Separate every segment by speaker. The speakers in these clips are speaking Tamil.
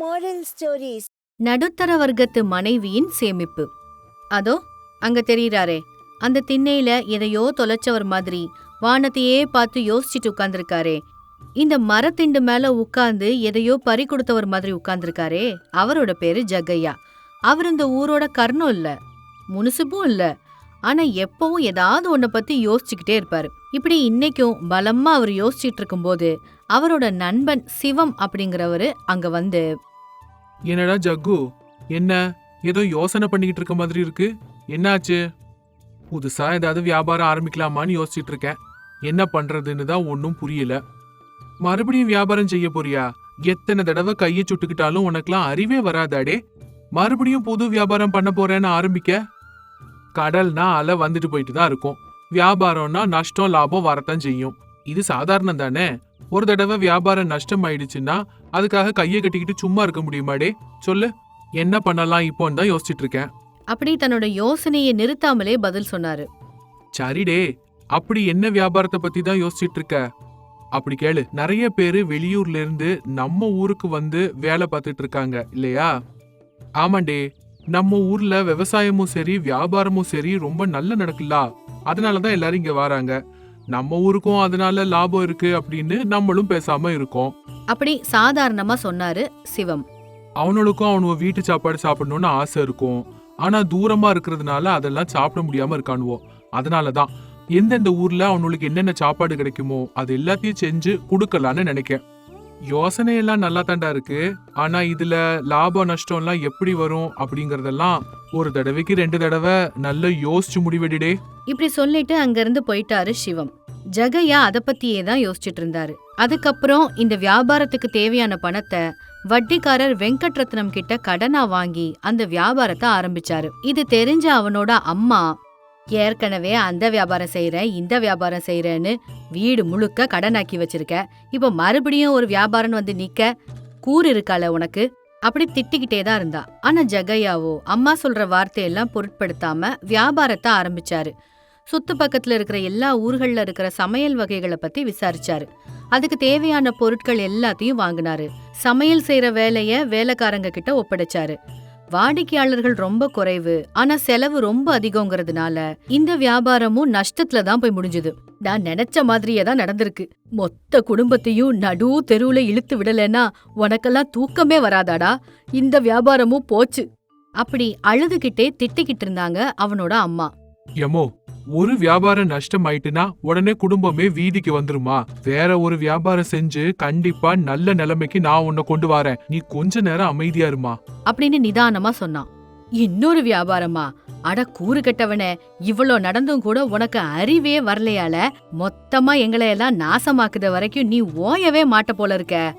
Speaker 1: மாரல் ஸ்டோரிஸ்
Speaker 2: நடுத்தர வர்க்கத்து மனைவியின் சேமிப்பு. அதோ அங்க தெரியறாரே அந்த திண்ணையில எதையோ தொலைச்சவர் மாதிரி வானத்தையே பார்த்து யோசிச்சுட்டு உட்கார்ந்துருக்காரே. இந்த மரத்திண்டு மேல உட்கார்ந்து எதையோ பறி கொடுத்தவர் மாதிரி உட்கார்ந்துருக்காரே அவரோட பேரு ஜக்கையா. அவர் இந்த ஊரோட கர்ணம் இல்ல முனிசிப்பும் இல்ல. ஆனா எப்பவும் ஏதாவது ஒன்ன பத்தி யோசிச்சுக்கிட்டே இருப்பாரு. இப்படி இன்னைக்கும் பலமா அவர் யோசிச்சுட்டு இருக்கும்போது அவரோட நண்பன் சிவம் அப்படிங்கிறவரு அங்க வந்து
Speaker 3: என்னடா ஜக்கு? என்ன? ஏதோ யோசனை பண்ணிக்கிட்டு இருக்க மாதிரி இருக்கு. என்னாச்சு? புதுசா ஏதாவது வியாபாரம் ஆரம்பிக்கலாமான்னு யோசிச்சுட்டு இருக்கேன். என்ன பண்றதுன்னு தான் ஒன்றும் புரியல. மறுபடியும் வியாபாரம் செய்ய போறியா? எத்தனை தடவை கையை சுட்டுக்கிட்டாலும் உனக்கெல்லாம் அறிவே வராதாடே. மறுபடியும் புது வியாபாரம் பண்ண போறேன்னு ஆரம்பிக்க? கடல்னா அலை வந்துட்டு போயிட்டு தான் இருக்கும். வியாபாரம்னா நஷ்டம் லாபம் வரத்தான் செய்யும். இது சாதாரணம் தானே? ஒரு தடவை வியாபாரம் நஷ்டம் ஆயிடுச்சுன்னா அதுக்காக கையை கட்டிக்கிட்டு சும்மா இருக்க முடியுமாடே? சொல்லு. என்ன பண்ணலாம் இப்போன்னு தான் யோசிச்சுட்டு இருக்கேன்.
Speaker 2: அப்படி தன்னோட யோசனையை நிறுத்தாமலே பதில் சொன்னாரு.
Speaker 3: சரிடே. அப்படி என்ன வியாபாரத்தை பத்தி தான் யோசிச்சுட்டு இருக்க? அப்படி கேளு. நிறைய பேரு வெளியூர்ல இருந்து நம்ம ஊருக்கு வந்து வேலை பார்த்துட்டு இருக்காங்க இல்லையா? ஆமாண்டே. நம்ம ஊர்ல விவசாயமும் சரி வியாபாரமும் சரி ரொம்ப நல்ல நடக்குல்ல. அதனாலதான் எல்லாரும் இங்க வராங்க. நம்ம ஊருக்கும் அதனால லாபம் இருக்கு அப்படின்னு நம்மளும் பேசாம இருக்கோம்.
Speaker 2: அப்படி சாதாரணமா சொன்னாரு சிவம்.
Speaker 3: அவனுக்கும் அவனுவ வீட்டு சாப்பாடு சாப்பிடணும்னு ஆசை இருக்கும். ஆனா தூரமா இருக்கிறதுனால அதெல்லாம் சாப்பிட முடியாம இருக்கானுவோ. அதனாலதான் எந்தெந்த ஊர்ல அவனுக்கு என்னென்ன சாப்பாடு கிடைக்குமோ அது எல்லாத்தையும் செஞ்சு கொடுக்கலான்னு நினைக்கேன். யோசனையெல்லாம் நல்லா தாண்டா இருக்கு. ஆனா இதுல லாபம் நஷ்டம்லாம் எப்படி வரும் அப்படிங்கறதெல்லாம் ஒரு தடவைக்கு ரெண்டு தடவை நல்லா யோசிச்சு முடிவெடிடே.
Speaker 2: இப்படி சொல்லிட்டு அங்கிருந்து போயிட்டாரு சிவம். ஜெகையா அதை பத்தியே தான் யோசிச்சுட்டு இருந்தாரு. அதுக்கப்புறம் இந்த வியாபாரத்துக்கு தேவையான பணத்தை வட்டிக்காரர் வெங்கட்ரத்னம் கிட்ட கடனா வாங்கி அந்த வியாபாரத்தை ஆரம்பிச்சாரு. இது தெரிஞ்ச அவனோட அம்மா ஏற்கனவே அந்த வியாபாரம் செய்யறேன் இந்த வியாபாரம் செய்யறேன்னு வீடு முழுக்க கடனாக்கி வச்சிருக்க. இப்போ மறுபடியும் ஒரு வியாபாரம் வந்து நிக்க கூறு இருக்கால உனக்கு? அப்படி திட்டிக்கிட்டே தான் இருந்தா. ஆனா ஜெகையாவோ அம்மா சொல்ற வார்த்தையெல்லாம் பொருட்படுத்தாம வியாபாரத்தை ஆரம்பிச்சாரு. சுத்து பக்கத்துல இருக்கிற எல்லா ஊர்கள்ல இருக்கிற சமையல் வகைகளை பத்தி விசாரிச்சாரு. அதுக்கு தேவையான பொருட்கள் எல்லாத்தையும் வாங்கினாரு. சமையல் செய்யற வேலைய வேலைக்காரங்க கிட்ட ஒப்படைச்சாரு. வாடிக்கையாளர்கள் ரொம்ப குறைவு ஆனா செலவு ரொம்ப அதிகங்கிறதுனால இந்த வியாபாரமும் நஷ்டத்துல தான் போய் முடிஞ்சது. நான் நினைச்ச மாதிரியே தான் நடந்திருக்கு. மொத்த குடும்பத்தையும் நடு தெருவுல இழுத்து விடலைன்னா உனக்கெல்லாம் தூக்கமே வராதாடா. இந்த வியாபாரமும் போச்சு. அப்படி அழுதுகிட்டே திட்டிக்கிட்டு இருந்தாங்க அவனோட அம்மா.
Speaker 3: எமோ ஒரு வியாபாரம் நஷ்டம் ஆயிட்டுனா உடனே குடும்பமே வீதிக்கு வந்துருமா? வேற ஒரு வியாபாரம் செஞ்சு கண்டிப்பா நல்ல நிலைமைக்கு நான் உன்னை கொண்டு வரேன். நீ கொஞ்ச நேரம் அமைதியா இருமா?
Speaker 2: அப்படின்னு நிதானமா சொன்னான். இன்னொரு வியாபாரமா? அட கூறு கெட்டவனே இவ்வளோ நடந்தும் கூட உனக்கு அறிவே வரலையால மொத்தமா எங்களை எல்லாம் நாசமாக்குத வரைக்கும் நீ ஓயவே மாட்ட போல இருக்க.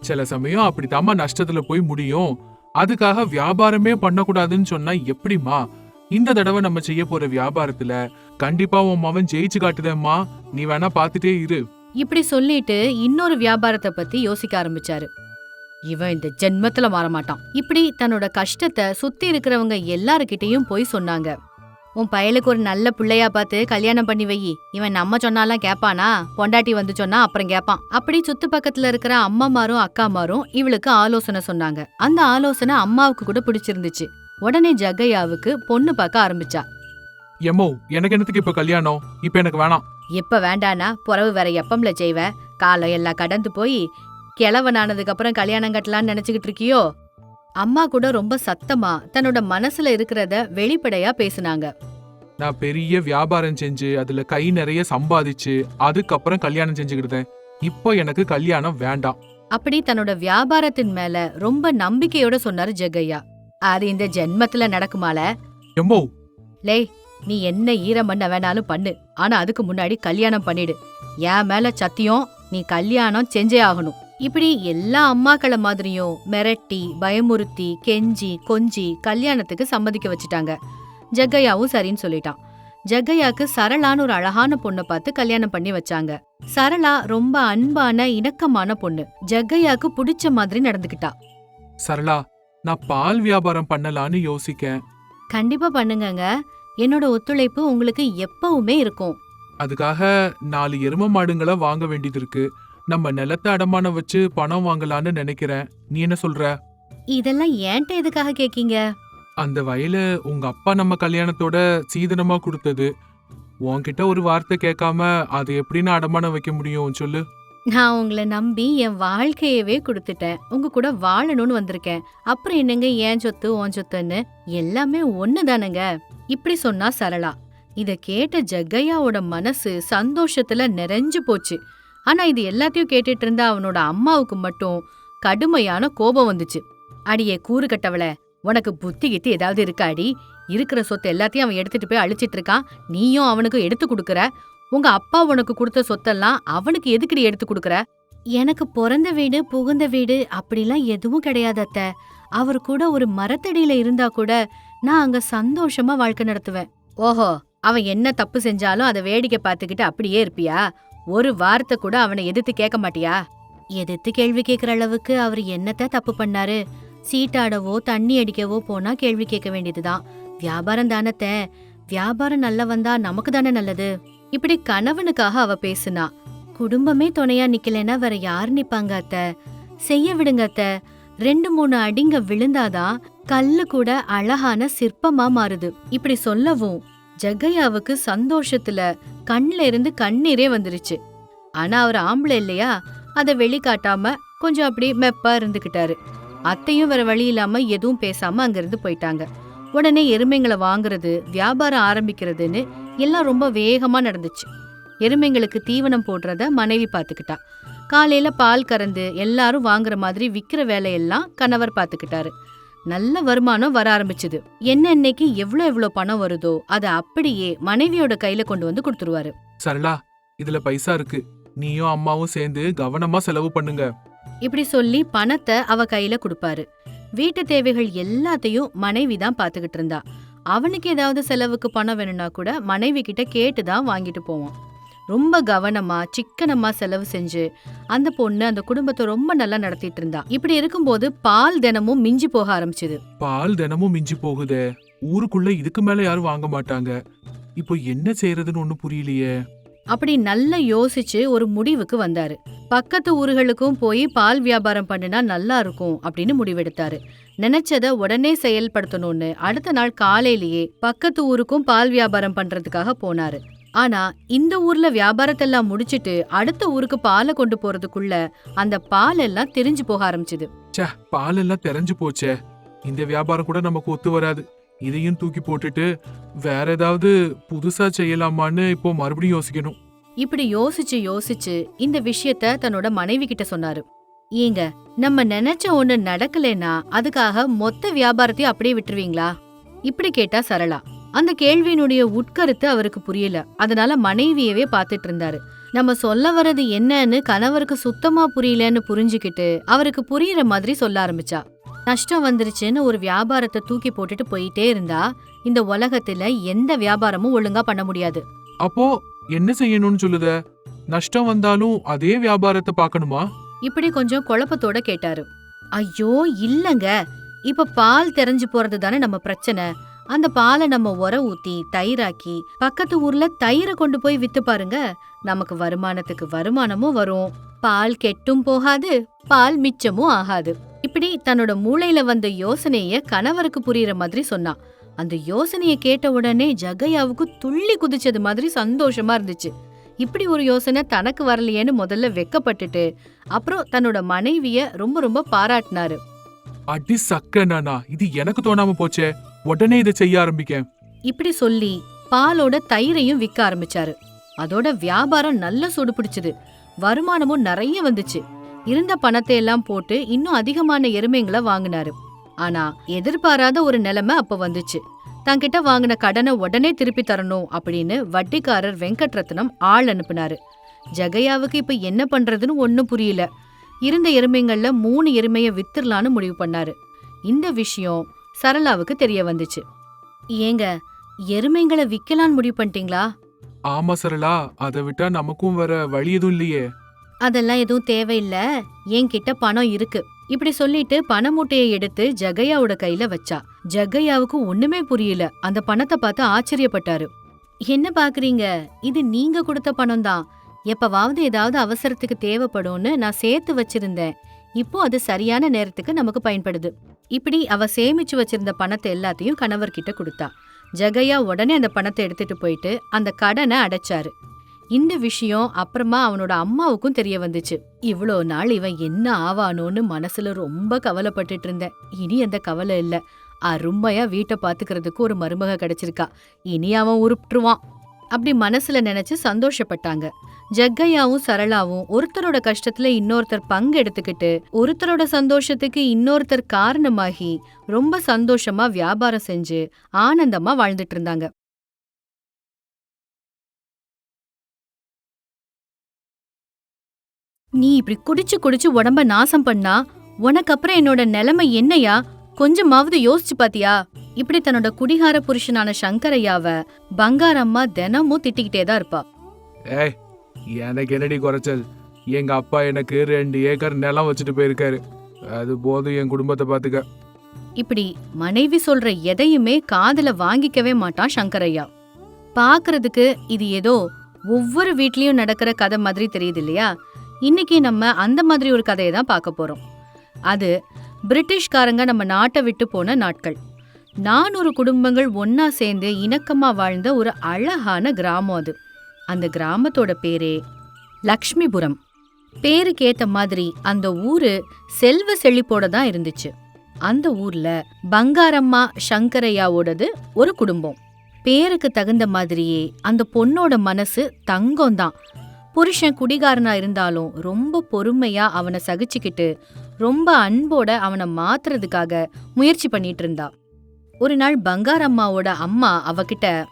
Speaker 3: சில சமயம் அப்படித்தாம்மா நஷ்டத்துல போய் முடியும். அதுக்காக வியாபாரமே பண்ணக்கூடாதுன்னு சொன்னா எப்படிம்மா? இந்த தடவை நம்ம செய்ய போற வியாபாரத்துல கண்டிப்பா உன் மவன் ஜெயிச்சு காட்டுதேம்மா. நீ வேணா பாத்துட்டே இரு.
Speaker 2: இப்படி சொல்லிட்டு இன்னொரு வியாபாரத்தை பத்தி யோசிக்க ஆரம்பிச்சாரு. இவன் இந்த ஜென்மத்துல மாற மாட்டான். இப்படி தன்னோட கஷ்டத்தை சுத்தி இருக்கிறவங்க எல்லாருக்கிட்டையும் போய் சொன்னாங்க. உன் பயலுக்கு ஒரு நல்ல பிள்ளையா பார்த்து கல்யாணம் பண்ணி வை. இவன் நம்ம சொன்னாலாம் கேப்பானா? பொண்டாட்டி வந்து சொன்னா அப்புறம் கேப்பான். அப்படி சுத்து பக்கத்துல இருக்கிற அம்மாமாரும் அக்காமாரும் இவளுக்கு ஆலோசனை சொன்னாங்க. அந்த ஆலோசனை அம்மாவுக்கு கூட பிடிச்சிருந்துச்சு. உடனே ஜக்கையாவுக்கு பொண்ணு பார்க்க ஆரம்பிச்சா.
Speaker 3: எம்மோ எனக்கு என்னத்துக்கு இப்ப கல்யாணம்? இப்ப எனக்கு வேணாம்.
Speaker 2: எப்ப வேண்டானா புறவு வேற எப்பம்ல செய்வ? காலம் எல்லாம் கடந்து போய் கிழவனானதுக்கு அப்புறம் கல்யாணம் கட்டலாம்னு நினைச்சுக்கிட்டு இருக்கியோ? அம்மா கூட ரொம்ப சத்தமா தன்னோட மனசுல இருக்கிறத வெளிப்படையா பேசுனாங்க.
Speaker 3: நான் பெரிய வியாபாரம் செஞ்சு அதுல கை நிறைய சம்பாதிச்சு அதுக்கப்புறம் கல்யாணம் செஞ்சுக்கிட்டேன். இப்போ எனக்கு கல்யாணம் வேண்டாம்.
Speaker 2: அப்படி தன்னோட வியாபாரத்தின் மேல ரொம்ப நம்பிக்கையோட சொன்னாரு ஜெகையா அது இந்த ஜென்மத்துல நடக்குமால?
Speaker 3: எம்மோ
Speaker 2: லேய் நீ என்ன ஈரம் பண்ண வேணாலும் பண்ணு. ஆனா அதுக்கு முன்னாடி கல்யாணம் பண்ணிடு. என் மேல சத்தியம் நீ கல்யாணம் செஞ்சே ஆகணும். இப்படி எல்லா அம்மாக்கள மாதிரியும் மிரட்டி பயமுறுத்தி கெஞ்சி கொஞ்சி கல்யாணத்துக்கு சம்மதிக்க வச்சுட்டாங்க. ஜக்கையாவும் சரின்னு சொல்லிட்டான். ஜக்கையாக்கு சரளான்னு ஒரு அழகான பொண்ணை பார்த்து கல்யாணம் பண்ணி வச்சாங்க. சரளா ரொம்ப அன்பான இணக்கமான பொண்ணு. ஜக்கையாக்கு பிடிச்ச மாதிரி நடந்துக்கிட்டா.
Speaker 3: சரளா நான் பால் வியாபாரம் பண்ணலான்னு யோசிக்கேன்.
Speaker 2: கண்டிப்பா பண்ணுங்கங்க. என்னோட ஒத்துழைப்பு உங்களுக்கு எப்பவுமே இருக்கும்.
Speaker 3: அதுக்காக நாலு எரும மாடுங்களை வாங்க வேண்டியது இருக்கு. நம்ம நிலத்தை அடமானம் வச்சு பணம் வாங்கலான்னு நினைக்கிறேன். நீ என்ன சொல்ற?
Speaker 2: இதெல்லாம் ஏன்ட்ட எதுக்காக கேக்கீங்க?
Speaker 3: அந்த வயல உங்க அப்பா நம்ம கல்யாணத்தோட சீதனமா கொடுத்தது. உன்கிட்ட ஒரு வார்த்தை கேட்காம அதை எப்படின்னு அடமானம் வைக்க முடியும்? சொல்லு.
Speaker 2: நான் உங்களை நம்பி என் வாழ்க்கையவே கொடுத்துட்டேன். உங்க கூட வாழணும்னு வந்திருக்கேன். அப்புறம் என்னங்க ஏன் சொத்து ஓன் சொத்துன்னு? எல்லாமே ஒன்று தானுங்க இப்படி சொன்னா சரளா. இதை கேட்ட ஜக்கையாவோட மனசு சந்தோஷத்துல நிறைஞ்சு போச்சு. ஆனா இது எல்லாத்தையும் கேட்டுட்டு இருந்த அவனோட அம்மாவுக்கு மட்டும் கடுமையான கோபம் வந்துச்சு. அடியே கூறு கட்டவள உனக்கு புத்தி கித்தி ஏதாவது இருக்காடி இருக்கிற சொத்து எல்லாத்தையும் அவன் எடுத்துட்டு போய் அழிச்சிட்டு இருக்கான். நீயும் அவனுக்கு எடுத்து கொடுக்குற. உங்க அப்பா உனக்கு கொடுத்த சொத்தெல்லாம் அவனுக்கு எதுக்குடி எடுத்து கொடுக்கற? எனக்கு பிறந்த வீடு புகுந்த வீடு அப்படிலாம் எதுவும் கிடையாது அத்தை. அவர் கூட ஒரு மரத்தடியில இருந்தா கூட நான் அங்க சந்தோஷமா வாழ்க்கை நடத்துவேன். ஓஹோ அவன் என்ன தப்பு செஞ்சாலும் அதை வேடிக்கை பார்த்துக்கிட்டு அப்படியே இருப்பியா? ஒரு வார்த்தை கூட அவனை எதிர்த்து கேட்க மாட்டியா? எதிர்த்து கேள்வி கேட்கிற அளவுக்கு அவர் என்னத்த தப்பு பண்ணாரு? சீட்டாடவோ தண்ணி அடிக்கவோ போனா கேள்வி கேட்க வேண்டியதுதான். வியாபாரம் தானத்தை வியாபாரம் நல்லா வந்தா நமக்கு தானே நல்லது. இப்படி கணவனுக்காக அவ பேசுனா. குடும்பமே துணையா நிக்கலன்னா வேற யார் நிப்பாங்க அத்த? செய்ய விடுங்க அத்த. ரெண்டு மூணு அடிங்க விழுந்தாதான் கல்லு கூட அழகான சிற்பமா மாறுது. இப்படி சொல்லவும் ஜெகையாவுக்கு சந்தோஷத்துல கண்ல இருந்து கண்ணீரே வந்துருச்சு. ஆனா அவர் ஆம்பளை இல்லையா? அதை வெளிக்காட்டாம கொஞ்சம் அப்படி மெப்பா இருந்துகிட்டாரு. அத்தையும் வேற வழி இல்லாம எதுவும் பேசாம அங்கிருந்து போயிட்டாங்க. உடனே எருமைங்களை வாங்குறது வியாபாரம் ஆரம்பிக்கிறதுன்னு எல்லாம் ரொம்ப வேகமா நடந்துச்சு. எருமைங்களுக்கு தீவனம் போடுறத மனைவி பார்த்துக்கிட்டா. காலையில பால் கறந்து எல்லாரும் வாங்குற மாதிரி விக்கிற வேலையெல்லாம் கணவர் பார்த்துக்கிட்டாரு. நல்ல வருமானம் வர ஆரம்பிச்சுது. என்ன இன்னைக்கு எவ்வளோ எவ்வளோ பணம் வருதோ அதை அப்படியே மனைவியோட கையில கொண்டு வந்து கொடுத்துருவாரு.
Speaker 3: சரளா இதுல பைசா இருக்கு. நீயும் அம்மாவும் சேர்ந்து கவனமா செலவு பண்ணுங்க.
Speaker 2: இப்படி சொல்லி பணத்தை அவ கையில கொடுப்பாரு. வீட்டு தேவைகள் எல்லாத்தையும் மனைவி தான் பார்த்துக்கிட்டு இருந்தா. அவனுக்கு ஏதாவது செலவுக்கு பணம் வேணும்னா கூட மனைவி கிட்ட கேட்டு தான் வாங்கிட்டு போவான். ரொம்ப கவனமா சிக்கனமா செலவு செஞ்சு அந்த பொண்ணு அந்த குடும்பத்தை ரொம்ப நல்லா நடத்திட்டு இருந்தா. இப்படி இருக்கும்போது பால் தினமும் மிஞ்சி போக ஆரம்பிச்சது.
Speaker 3: பால் தினமும் மிஞ்சி போகுதே. ஊருக்குள்ள இதுக்கு மேல யாரும் வாங்க மாட்டாங்க. இப்போ என்ன செய்யறதுன்னு ஒண்ணு புரியலையே.
Speaker 2: அப்படி நல்லா யோசிச்சு ஒரு முடிவுக்கு வந்தாரு. பக்கத்து ஊர்களுக்கும் போய் பால் வியாபாரம் பண்ணினா நல்லா இருக்கும் அப்படின்னு முடிவெடுத்தாரு. நினைச்சத உடனே செயல்படுத்தணும்னு அடுத்த நாள் காலையிலேயே பக்கத்து ஊருக்கும் பால் வியாபாரம் பண்றதுக்காக போனாரு. ஆனா இந்த ஊர்ல வியாபாரத்தெல்லாம் முடிச்சிட்டு அடுத்த ஊருக்கு பாலை கொண்டு போறதுக்குள்ள அந்த பால் எல்லாம் தெரிஞ்சு போக ஆரம்பிச்சது.
Speaker 3: பால் எல்லாம் தெரிஞ்சு போச்சே. இந்த வியாபாரம் கூட நமக்கு ஒத்து வராது. இதையும் தூக்கி போட்டுட்டு வேற ஏதாவது புதுசா செய்யலாமான்னு இப்போ மறுபடியும் யோசிக்கணும்.
Speaker 2: இப்படி யோசிச்சு யோசிச்சு இந்த விஷயத்த தன்னோட மனைவி கிட்ட சொன்னாரு. ஏங்க நம்ம நினைச்ச ஒண்ணு நடக்கலன்னா அதுக்காக மொத்த வியாபாரத்தையும் அப்படியே விட்டுருவீங்களா? இப்படி கேட்டா சரளா. அந்த கேள்வியினுடைய உட்கருத்து அவருக்கு புரியல. அதனால மனைவியவே பார்த்துட்டு இருந்தாரு. நம்ம சொல்ல வர்றது என்னன்னு கணவருக்கு சுத்தமா புரியலன்னு புரிஞ்சுக்கிட்டு அவருக்கு புரியுற மாதிரி சொல்ல ஆரம்பிச்சா. நஷ்டம் வந்துருச்சுன்னு ஒரு வியாபாரத்தை தூக்கி போட்டுட்டு போயிட்டே இருந்தா இந்த உலகத்துல எந்த வியாபாரமும் ஒழுங்கா பண்ண முடியாது.
Speaker 3: அப்போ என்ன செய்யணும்னு சொல்லுத? நஷ்டம் வந்தாலும் அதே வியாபாரத்தை பார்க்கணுமா?
Speaker 2: இப்படி கொஞ்சம் குழப்பத்தோட கேட்டாரு. ஐயோ இல்லங்க. இப்ப பால் தெரிஞ்சு போறது தானே நம்ம பிரச்சனை. அந்த பாலை நம்ம உர ஊத்தி தயிராக்கி பக்கத்து ஊர்ல தயிரை கொண்டு போய் வித்து பாருங்க. நமக்கு வருமானத்துக்கு வருமானமும் வரும். பால் கெட்டும் போகாது பால் மிச்சமும் ஆகாது. இப்படி தன்னோட மூளையில வந்த யோசனைய கணவருக்கு புரியுற மாதிரி சொன்னான். அந்த யோசனைய கேட்ட உடனே ஜகையாவுக்கு துள்ளி குதிச்சது மாதிரி சந்தோஷமா இருந்துச்சு. இப்படி ஒரு யோசனை தனக்கு வரலையேன்னு முதல்ல வெக்கப்பட்டுட்டு அப்புறம் தன்னோட மனைவிய ரொம்ப ரொம்ப பாராட்டினாரு.
Speaker 3: அடி சக்க நானா இது எனக்கு தோணாம போச்சே. உடனே இதை செய்ய ஆரம்பிக்க.
Speaker 2: இப்படி சொல்லி பாலோட தயிரையும் விற்க ஆரம்பிச்சாரு. அதோட வியாபாரம் நல்ல சூடு பிடிச்சது. வருமானமும் நிறைய வந்துச்சு. இருந்த பணத்தை எல்லாம் போட்டு இன்னும் அதிகமான எருமைங்களை வாங்கினாரு. ஆனா எதிர்பாராத ஒரு நிலைமை அப்ப வந்துச்சு. தன்கிட்ட வாங்கின கடனை உடனே திருப்பி தரணும் அப்படின்னு வட்டிக்காரர் வெங்கட்ரத்னம் ஆள் அனுப்புனாரு. ஜெகையாவுக்கு இப்ப என்ன பண்றதுன்னு ஒன்னும் புரியல. இருந்த எருமைங்கள்ல மூணு எருமைய வித்துடலான்னு முடிவு பண்ணாரு. இந்த விஷயம் சரளாவுக்கு தெரிய வந்துச்சு. ஏங்க எருமைங்களை விக்கலான்னு முடிவு பண்ணிட்டீங்களா?
Speaker 3: ஆமா சரளா அதை விட்டா நமக்கும் வர வழி எதுவும் இல்லையே.
Speaker 2: அதெல்லாம் எதுவும் தேவையில்லை. என்கிட்ட பணம் இருக்கு. இப்படி சொல்லிட்டு பண மூட்டையை எடுத்து ஜகையாவோட கையில வச்சா. ஜகையாவுக்கு ஒண்ணுமே புரியல. அந்த பணத்தை பார்த்து ஆச்சரியப்பட்டாரு. என்ன பாக்குறீங்க இது நீங்க கொடுத்த பணம் தான். எப்பவாவது ஏதாவது அவசரத்துக்கு தேவைப்படும்னு நான் சேர்த்து வச்சிருந்தேன். இப்போ அது சரியான நேரத்துக்கு நமக்கு பயன்படுது. இப்படி அவ சேமிச்சு வச்சிருந்த பணத்தை எல்லாத்தையும் கணவர்கிட்ட கொடுத்தா. ஜெகையா உடனே அந்த பணத்தை எடுத்துட்டு போயிட்டு அந்த கடனை அடைச்சாரு. இந்த விஷயம் அப்புறமா அவனோட அம்மாவுக்கும் தெரிய வந்துச்சு. இவ்வளோ நாள் இவன் என்ன ஆவானோன்னு மனசுல ரொம்ப கவலைப்பட்டுட்டு இருந்தேன். இனி அந்த கவலை இல்ல. அருமையா வீட்டை பாத்துக்கிறதுக்கு ஒரு மருமக கிடைச்சிருக்கா. இனி அவன் உருப்பிட்டுருவான் அப்படி மனசுல நினைச்சு சந்தோஷப்பட்டாங்க. ஜக்கையாவும் சரளாவும் ஒருத்தரோட கஷ்டத்துல இன்னொருத்தர் பங்கு எடுத்துக்கிட்டு ஒருத்தரோட சந்தோஷத்துக்கு இன்னொருத்தர் காரணமாகி ரொம்ப சந்தோஷமா வியாபாரம் செஞ்சு ஆனந்தமா வாழ்ந்துட்டு இருந்தாங்க. நீ இப்படி குடிச்சு குடிச்சு உடம்ப நாசம் பண்ணா உனக்கு அப்புறம் என்னோட நிலைமை என்னையா? கொஞ்சமாவது யோசிச்சு பாத்தியா? இப்படி தன்னோட குடிகார புருஷனான சங்கரையாவ பங்காரம்மா தினமும் திட்டிக்கிட்டே தான் இருப்பா.
Speaker 3: ஏய் எனக்கு என்னடி குறைச்சல்? எங்க அப்பா எனக்கு ரெண்டு ஏக்கர் நிலம் வச்சுட்டு போயிருக்காரு. அது போதும் என் குடும்பத்தை பாத்துக்க.
Speaker 2: இப்படி மனைவி சொல்ற எதையுமே காதுல வாங்கிக்கவே மாட்டான் சங்கரையா. பாக்குறதுக்கு இது ஏதோ ஒவ்வொரு வீட்லயும் நடக்கிற கதை மாதிரி தெரியுது இல்லையா? இன்னைக்கு நம்ம அந்த மாதிரி ஒரு கதையை தான் பார்க்க போகிறோம் அது பிரிட்டிஷ்காரங்க நம்ம நாட்டை விட்டு போன நாட்கள். நானூறு குடும்பங்கள் ஒன்றா சேர்ந்து இணக்கமாக வாழ்ந்த ஒரு அழகான கிராமம் அது. அந்த கிராமத்தோட பேரே லக்ஷ்மிபுரம். பேருக்கேற்ற மாதிரி அந்த ஊரு செல்வ செழிப்போட தான் இருந்துச்சு. அந்த ஊர்ல பங்காரம்மா சங்கரையாவோடது ஒரு குடும்பம். பேருக்கு தகுந்த மாதிரியே அந்த பொண்ணோட மனசு தங்கம் தான் புருஷன் குடிகாரனா இருந்தாலும் ரொம்ப பொறுமையா அவனை சகிச்சுக்கிட்டு ரொம்ப அன்போட அவனை மாத்துறதுக்காக முயற்சி பண்ணிட்டு இருந்தா. ஒரு நாள் பங்காரம்மாவோட அம்மா அவகிட்ட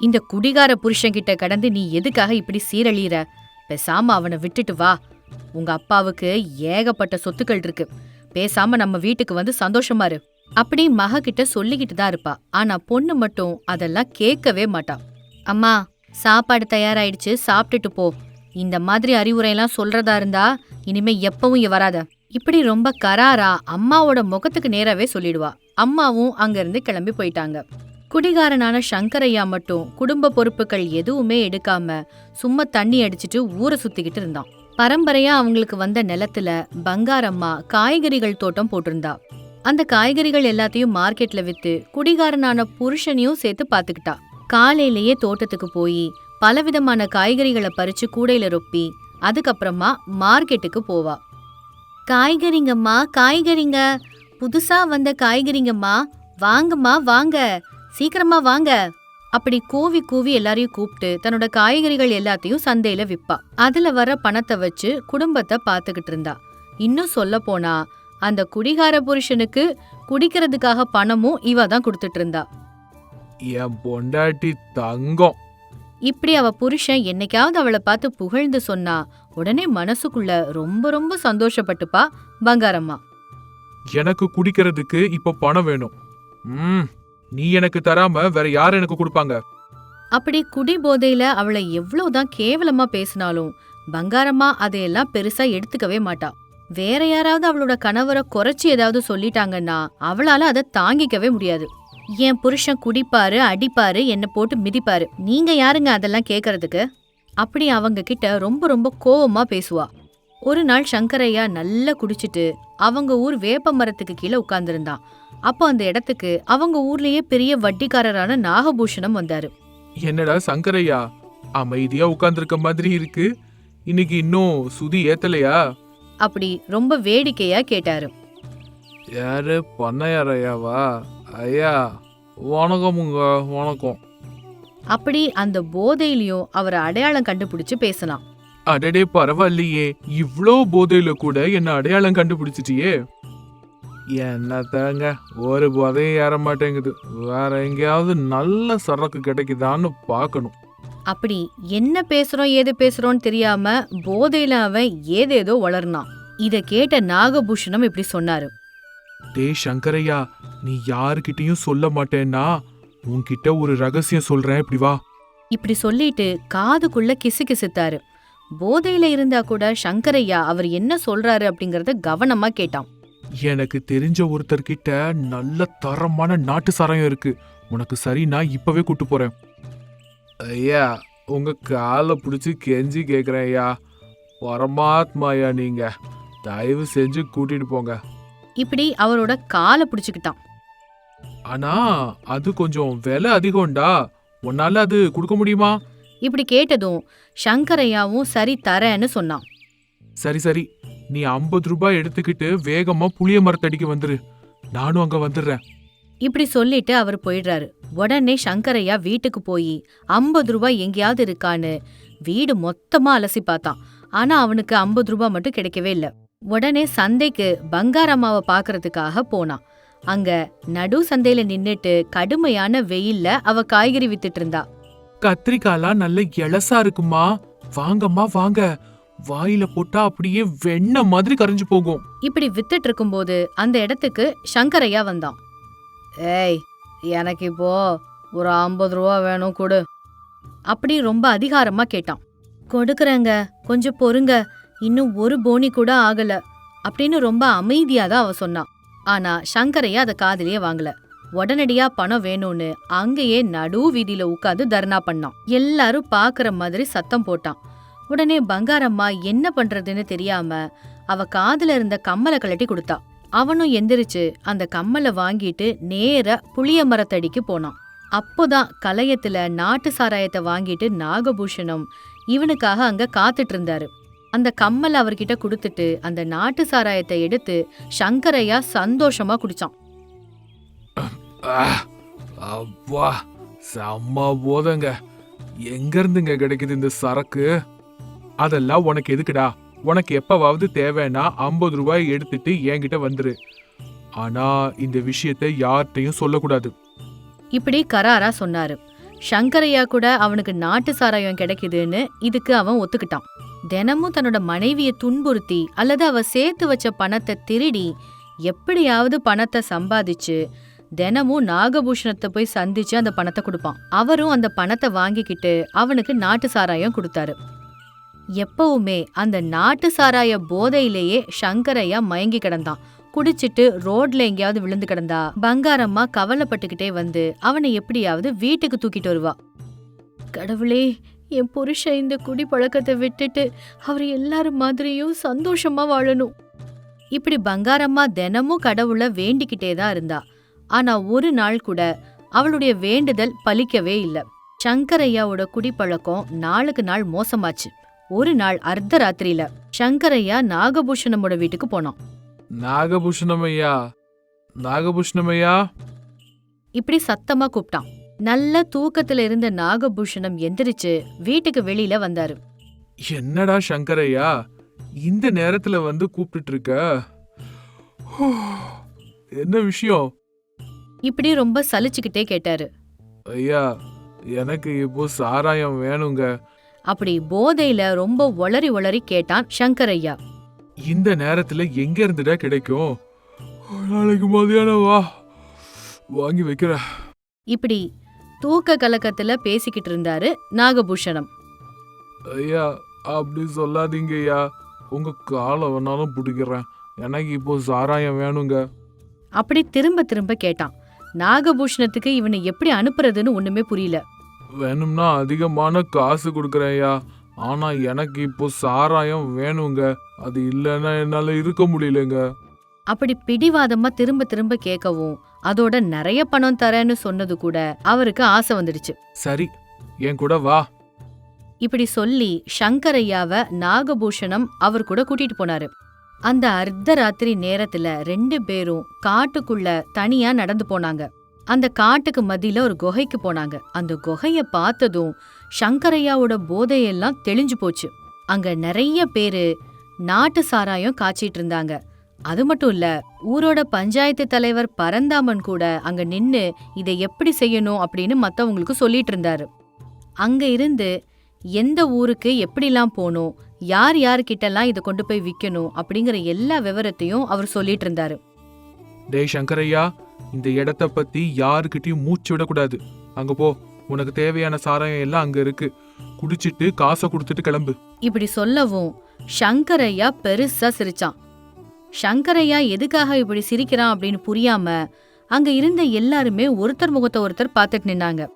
Speaker 2: இந்த குடிகார புருஷன்கிட்ட கடந்து நீ எதுக்காக இப்படி சீரழியிற? பேசாம அவனை விட்டுட்டு வா. உங்க அப்பாவுக்கு ஏகப்பட்ட சொத்துக்கள் இருக்கு. பேசாம நம்ம வீட்டுக்கு வந்து சந்தோஷமா இரு. அப்படி மக கிட்ட சொல்லிக்கிட்டு தான் இருப்பா. ஆனா பொண்ணு மட்டும் அதெல்லாம் கேட்கவே மாட்டா. அம்மா சாப்பாடு தயாராயிடுச்சு சாப்பிட்டுட்டு போ. இந்த மாதிரி அறிவுரையெல்லாம் சொல்றதா இருந்தா இனிமே எப்பவும் இங்க வராத. இப்படி ரொம்ப கராரா அம்மாவோட முகத்துக்கு நேராவே சொல்லிடுவா. அம்மாவும் அங்கிருந்து கிளம்பி போயிட்டாங்க. குடிகாரனான சங்கரையா மட்டும் குடும்ப பொறுப்புகள் எதுவுமே எடுக்காம சும்மா தண்ணி அடிச்சிட்டு ஊரை சுத்திக்கிட்டு இருந்தான். பரம்பரையா அவங்களுக்கு வந்த நிலத்துல பங்காரம்மா காய்கறிகள் தோட்டம் போட்டிருந்தா. அந்த காய்கறிகள் எல்லாத்தையும் மார்க்கெட்ல வித்து குடிகாரனான புருஷனையும் சேர்த்து பாத்துக்கிட்டா. காலையிலேயே தோட்டத்துக்கு போய் பலவிதமான காய்கறிகளை பறிச்சு கூடையில ரொப்பி அதுக்கப்புறமா மார்க்கெட்டுக்கு போவா. காய்கறிங்கம்மா காய்கறிங்க. புதுசா வந்த காய்கறிங்கம்மா வாங்கம்மா வாங்க. சீக்கிரமா வாங்க. அப்படி கூவி கூவி எல்லாரையும் கூப்பிட்டு தன்னோட காய்கறிகள் எல்லாத்தையும் சந்தையில விற்பா அதுல வர பணத்தை வச்சு குடும்பத்தை பாத்துக்கிட்டு இருந்தா. இன்னும் சொல்ல போனா அந்த குடிகார புருஷனுக்கு குடிக்கிறதுக்காக பணமும் இவ தான் கொடுத்துட்டு இருந்தா.
Speaker 3: என் பொண்டாட்டி தங்கம்.
Speaker 2: இப்படி அவ புருஷன் என்னைக்காவது அவளை பார்த்து புகழ்ந்து சொன்னா உடனே மனசுக்குள்ள ரொம்ப ரொம்ப சந்தோஷப்பட்டுப்பா பங்காரம்மா.
Speaker 3: எனக்கு குடிக்கிறதுக்கு இப்ப பணம் வேணும். ம் நீ எனக்கு தராம வேற யார் எனக்கு கொடுப்பாங்க?
Speaker 2: அப்படி குடி போதையில அவளை எவ்வளவுதான் கேவலமா பேசினாலும் பங்காரம்மா அதையெல்லாம் பெருசா எடுத்துக்கவே மாட்டா. வேற யாராவது அவளோட கணவரை குறைச்சி ஏதாவது சொல்லிட்டாங்கன்னா அவளால அதை தாங்கிக்கவே முடியாது. என் புருஷன் குடிப்பாரு அடிப்பாரு என்ன போட்டு மிதிப்பாரு. நீங்க யாருங்க அதெல்லாம் கேக்குறதுக்கு? அப்படி அவங்க கிட்ட ரொம்ப ரொம்ப கோவமா பேசுவா. ஒரு நாள் சங்கரையா நல்லா குடிச்சிட்டு அவங்க ஊர் வேப்ப மரத்துக்கு கீழே உட்கார்ந்திருந்தான் அப்போ அந்த இடத்துக்கு அவங்க ஊர்லயே பெரிய வட்டிக்காரரான நாகபூஷணம் வந்தாரு.
Speaker 3: என்னடா சங்கரையா? அமைதியா உட்கார்ந்திருக்க மாதிரி இருக்கு. இன்னைக்கு இன்னும் சுதி ஏத்தலையா?
Speaker 2: அப்படி ரொம்ப வேடிக்கையா கேட்டாரு.
Speaker 3: யாரு? பண்ணையார் ஐயாவா ஐயா வணக்கமுங்க வணக்கம்.
Speaker 2: அப்படி அந்த போதையிலயும் அவரை அடையாளம் கண்டுபிடிச்சு பேசலாம்.
Speaker 3: அடடே பரவாயில்லையே. இவ்ளோ போதையில கூட என்ன அடையாளம் கண்டுபிடிச்சிட்டியே? என்னத்தாங்க ஒரு போதையும் ஏற மாட்டேங்குது. வேற எங்கேயாவது நல்ல சரக்கு கிடைக்குதான்னு பார்க்கணும்.
Speaker 2: அப்படி என்ன பேசுறோம் ஏது பேசுறோம்னு தெரியாம போதையில அவன் ஏதேதோ வளர்னான். இத கேட்ட நாகபூஷணம் இப்படி சொன்னாரு.
Speaker 3: டேய் சங்கரையா நீ யாருக்கிட்டயும் சொல்ல மாட்டேன்னா உன்கிட்ட ஒரு ரகசியம் சொல்றேன் இப்படி வா.
Speaker 2: இப்படி சொல்லிட்டு காதுக்குள்ள கிசு கிசுத்தாரு. போதையில இருந்தா கூட சங்கரையா அவர் என்ன சொல்றாரு அப்படிங்கறத கவனமா கேட்டான்.
Speaker 3: எனக்கு தெரிஞ்ச ஒருத்தர்கிட்ட நல்ல தரமான நாட்டு சாராயம் இருக்கு. உனக்கு சரி நான் இப்பவே கூட்டு போறேன். ஐயா உங்க காலை பிடிச்சி கெஞ்சி கேக்குறேன் ஐயா. பரமாத்மாயா நீங்க. தயவு செஞ்சு கூட்டிட்டு போங்க.
Speaker 2: இப்படி அவரோட காலை பிடிச்சுக்கிட்டான்.
Speaker 3: ஆனா அது கொஞ்சம் விலை அதிகம்டா. உன்னால அது கொடுக்க முடியுமா?
Speaker 2: இப்படி கேட்டதும் சங்கரையாவும் சரி தரேன்னு சொன்னான்.
Speaker 3: சரி சரி. நீ ஐம்பது ரூபாய் எடுத்துக்கிட்டு வேகமா புளிய மரத்தடிக்கு வந்துரு. நானும் அங்க வந்துடுறேன்.
Speaker 2: இப்படி சொல்லிட்டு அவர் போயிடுறாரு. உடனே சங்கரையா வீட்டுக்கு போய் ஐம்பது ரூபாய் எங்கேயாவது இருக்கான்னு வீடு மொத்தமா அலசி பார்த்தான். ஆனா அவனுக்கு ஐம்பது ரூபாய் மட்டும் கிடைக்கவே இல்ல. உடனே சந்தைக்கு பங்காரம்மாவை பாக்குறதுக்காக போனான். அங்க நடு சந்தையில நின்னுட்டு கடுமையான வெயில்ல அவ காய்கறி வித்துட்டு இருந்தா.
Speaker 3: கத்திரிக்காய்லாம் நல்ல இளசா இருக்குமா? வாங்கம்மா வாங்க. வாயில போட்டா அப்படியே வெண்ணெய் மாதிரி கரைஞ்சு போகும்.
Speaker 2: இப்படி வித்துட்டு இருக்கும்போது அந்த இடத்துக்கு சங்கரையா வந்தான். ஏய் எனக்கு இப்போ ஒரு ஐம்பது ரூபா வேணும் கொடு. அப்படி ரொம்ப அதிகாரமா கேட்டான். கொடுக்கறேங்க கொஞ்சம் பொறுங்க. இன்னும் ஒரு போனி கூட ஆகல. அப்படின்னு ரொம்ப அமைதியா தான் அவ சொன்னான் ஆனா சங்கரையா அதை காதலியே வாங்கல. உடனடியா பணம் வேணும்னு அங்கேயே நடு வீதியில உட்காந்து தர்ணா பண்ணான். எல்லாரும் பாக்குற மாதிரி சத்தம் போட்டான். உடனே பங்காரம்மா என்ன பண்றதுன்னு தெரியாம அவ காதுல இருந்த கம்மலை கழட்டி கொடுத்தா. அவனும் எந்திரிச்சு அந்த கம்மலை வாங்கிட்டு நேர புளிய மரத்தடிக்கு போனான். அப்போதான் கலையத்துல நாட்டு சாராயத்தை வாங்கிட்டு நாகபூஷணம் இவனுக்காக அங்க காத்துட்டு இருந்தாரு. அந்த கம்மல் அவர்கிட்ட கொடுத்துட்டு அந்த நாட்டு சாராயத்தை எடுத்து சங்கரையா சந்தோஷமா குடிச்சான்.
Speaker 3: அப்பா செம்ம போதங்க. எங்க இருந்துங்க கிடைக்குது இந்த சரக்கு? அதெல்லாம் உனக்கு எதுக்குடா? உனக்கு எப்பவாவது தேவைன்னா ஐம்பது ரூபாய் எடுத்துட்டு என்கிட்ட வந்துரு. ஆனா இந்த விஷயத்தை யார்கிட்டயும் சொல்லக்கூடாது.
Speaker 2: இப்படி கராரா சொன்னாரு. சங்கரையா கூட அவனுக்கு நாட்டு சாராயம் கிடைக்குதுன்னு இதுக்கு அவன் ஒத்துக்கிட்டான். தினமும் தன்னோட மனைவியை துன்புறுத்தி அல்லது அவ சேர்த்து வச்ச பணத்தை திருடி எப்படியாவது பணத்தை சம்பாதிச்சு தினமும் நாகபூஷணத்தை போய் சந்திச்சு அந்த பணத்தை கொடுப்பான். அவரும் அந்த பணத்தை வாங்கிக்கிட்டு அவனுக்கு நாட்டு சாராயம் கொடுத்தாரு. எப்பவுமே அந்த நாட்டு சாராய போதையிலேயே சங்கரையா மயங்கி கிடந்தான். குடிச்சிட்டு ரோட்ல எங்கேயாவது விழுந்து கிடந்தா பங்காரம்மா கவலைப்பட்டுக்கிட்டே வந்து அவனை எப்படியாவது வீட்டுக்கு தூக்கிட்டு வருவா. கடவுளே என் புருஷன் இந்த குடி பழக்கத்தை விட்டுட்டு அவர் எல்லாரும் மாதிரியும் சந்தோஷமா வாழணும். இப்படி பங்காரம்மா தினமும் கடவுளை வேண்டிக்கிட்டே தான் இருந்தா. ஆனா ஒரு நாள் கூட அவளுடைய வேண்டுதல் பலிக்கவே இல்ல. சங்கரையாவோட குடிப்பழக்கம் நாளுக்கு நாள் மோசமாச்சு. ஒரு நாள் அர்த்த ராத்திரியில சங்கரையா நாகபூஷணமோட வீட்டுக்கு போனான்.
Speaker 3: நாகபூஷணம் ஐயா. நாகபூஷணம் ஐயா.
Speaker 2: இப்படி சத்தமா கூப்பிட்டான். நல்ல தூக்கத்துல இருந்த நாகபூஷணம் எந்திரிச்சு வீட்டுக்கு வெளியில வந்தாரு.
Speaker 3: என்னடா சங்கரையா? இந்த நேரத்துல வந்து கூப்பிட்டுட்டு இருக்க என்ன விஷயம்?
Speaker 2: இப்படி ரொம்ப சலிச்சுக்கிட்டே கேட்டாரு.
Speaker 3: ஐயா எனக்கு இப்போ சாராயம் வேணுங்க.
Speaker 2: அப்படி போதையில ரொம்ப ஒளறி ஒளறி கேட்டான் சங்கரையா.
Speaker 3: இந்த நேரத்துல எங்க இருந்துடா கிடைக்கும்? நாளைக்கு மதியானம் வா. வாங்கி வைக்கிறேன்.
Speaker 2: இப்படி தூக்க கலக்கத்துல பேசிக்கிட்டு இருந்தாரு நாகபூஷணம்.
Speaker 3: ஐயா அப்படி சொல்லாதீங்க ஐயா உங்க காலை வேணாலும் பிடிக்கிறேன். எனக்கு இப்போ சாராயம் வேணுங்க.
Speaker 2: அப்படி திரும்ப திரும்ப கேட்டான். நாகபூஷணத்துக்கு இவனை எப்படி அனுப்புறதுன்னு ஒண்ணுமே புரியல.
Speaker 3: வேணும்னா அதிகமான காசு கொடுக்குறேன் ஐயா ஆனா எனக்கு இப்போ சாராயம் வேணுங்க. அது இல்லைன்னா என்னால இருக்க முடியலங்க.
Speaker 2: அப்படி பிடிவாதமா திரும்ப திரும்ப கேட்கவும் அதோட நிறைய பணம் தரேன்னு சொன்னது கூட அவருக்கு ஆசை வந்துடுச்சு.
Speaker 3: சரி என் கூட வா.
Speaker 2: இப்படி சொல்லி சங்கரையாவ நாகபூஷணம் அவர் கூட கூட்டிட்டு போனாரு. அந்த அர்த்தராத்திரி நேரத்துல ரெண்டு பேரும் காட்டுக்குள்ள தனியா நடந்து போனாங்க. அந்த காட்டுக்கு மத்தியில ஒரு குகைக்கு போனாங்க. அந்த குகைய பார்த்ததும் சங்கரையாவோட போதையெல்லாம் தெளிஞ்சு போச்சு. அங்க நிறைய பேரு நாட்டு சாராயம் காய்ச்சிட்டு இருந்தாங்க. அது மட்டும் இல்ல ஊரோட பஞ்சாயத்து தலைவர் பரந்தாமன் கூட அங்க நின்னு இதை எப்படி செய்யணும் அப்படின்னு மத்தவங்களுக்கு சொல்லிட்டு இருந்தாரு. அங்க இருந்து எந்த ஊருக்கு எப்படிலாம் போகணும் யார் யார்கிட்டலாம் இதை கொண்டு போய் விற்கணும் அப்படிங்கிற எல்லா விவரத்தையும் அவர் சொல்லிட்டு இருந்தாரு.
Speaker 3: டேய் சங்கரையா இந்த இடத்த பத்தி யாருக்கிட்டயும் மூச்சு விடக்கூடாது. அங்க போ உனக்கு தேவையான சாராயம் எல்லாம் அங்க இருக்கு. குடிச்சிட்டு காசை கொடுத்துட்டு கிளம்பு.
Speaker 2: இப்படி சொல்லவும் சங்கரையா பெருசா சிரிச்சான். சங்கரையா எதுக்காக இப்படி சிரிக்கிறான் அப்படின்னு புரியாம அங்க இருந்த எல்லாருமே ஒருத்தர் முகத்தை ஒருத்தர் பார்த்துட்டு நின்னாங்க.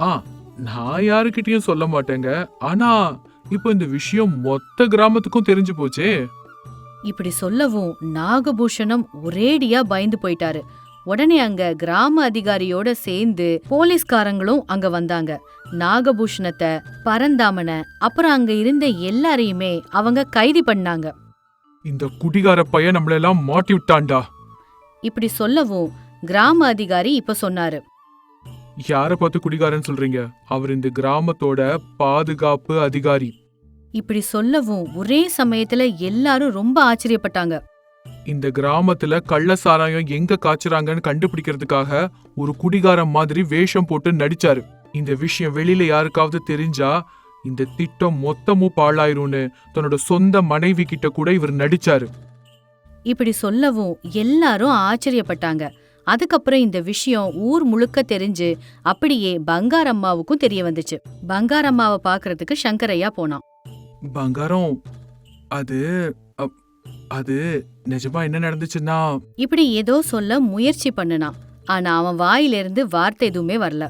Speaker 3: ஆ நான் யாருக்கிட்டயும் சொல்ல மாட்டேங்க. ஆனா இப்போ இந்த விஷயம் மொத்த கிராமத்துக்கும் தெரிஞ்சு போச்சே.
Speaker 2: இப்படி சொல்லவும் நாகபூஷணம் ஒரேடியா பயந்து போயிட்டாரு. உடனே அங்க கிராம அதிகாரியோட சேர்ந்து போலீஸ்காரங்களும் அங்க வந்தாங்க. நாகபூஷணத்தை பரந்தாமன அப்புறம் அங்க இருந்த எல்லாரையுமே அவங்க கைது பண்ணாங்க.
Speaker 3: இந்த குடிகார பையன் நம்மளெல்லாம் மாட்டி விட்டான்டா
Speaker 2: இப்படி சொல்லவும் கிராம அதிகாரி இப்ப சொன்னாரு.
Speaker 3: யார பார்த்து குடிகாரன்னு சொல்றீங்க? அவர் இந்த கிராமத்தோட பாதுகாப்பு அதிகாரி.
Speaker 2: இப்படி சொல்லவும் ஒரே சமயத்துல எல்லாரும் ரொம்ப ஆச்சரியப்பட்டாங்க.
Speaker 3: இந்த கிராமத்துல கள்ள சாராயம் எங்க காய்ச்சறாங்கன்னு கண்டுபிடிக்கிறதுக்காக ஒரு குடிகாரன் மாதிரி வேஷம் போட்டு நடிச்சாரு. இந்த விஷயம் வெளியில யாருக்காவது தெரிஞ்சா இந்த திட்டம் மொத்தமும் பாழாயிரும்னு தன்னோட சொந்த மனைவி கிட்ட கூட இவர் நடிச்சாரு.
Speaker 2: இப்படி சொல்லவும் எல்லாரும் ஆச்சரியப்பட்டாங்க. அதுக்கப்புறம் இந்த விஷயம் ஊர் முழுக்க தெரிஞ்சு அப்படியே பங்காரம்மாவுக்கும் தெரிய வந்துச்சு. பங்காரம்மாவை பார்க்கறதுக்கு சங்கரையா போனான்.
Speaker 3: பங்காரம் அது அது நிஜமா என்ன நடந்துச்சுன்னா?
Speaker 2: இப்படி ஏதோ சொல்ல முயற்சி பண்ணுனான். ஆனா அவன் வாயிலிருந்து வார்த்தை எதுவுமே வரல.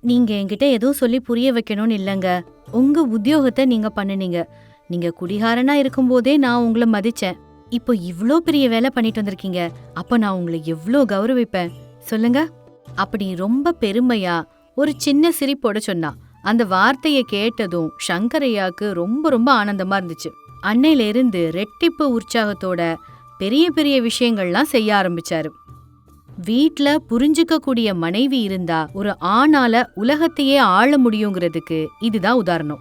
Speaker 2: நீங்க என்கிட்ட ஏதோ சொல்லி புரிய வைக்கணும்னு இல்லங்க. உங்க உத்தியோகத்தை நீங்க பண்ணுனீங்க. நீங்க குடிகாரனா இருக்கும்போதே நான் உங்களை மதிச்சேன். இப்போ இவ்ளோ பெரிய வேலை பண்ணிட்டு வந்திருக்கீங்க. அப்ப நான் உங்களை எவ்ளோ கௌரவிப்பேன்? சொல்லுங்க. அப்படி ரொம்ப பெருமையா ஒரு சின்ன சிரிப்போட சொன்னா. அந்த வார்த்தையை கேட்டதும் சங்கரையாக்கு ரொம்ப ரொம்ப ஆனந்தமா இருந்துச்சு. அன்னையிலிருந்து ரெட்டிப்பு உற்சாகத்தோட பெரிய பெரிய விஷயங்கள்லாம் செய்ய ஆரம்பிச்சாரு. வீட்ல புரிஞ்சுக்க கூடிய மனைவி இருந்தா ஒரு ஆணால உலகத்தையே ஆள முடியுங்கிறதுக்கு இதுதான் உதாரணம்.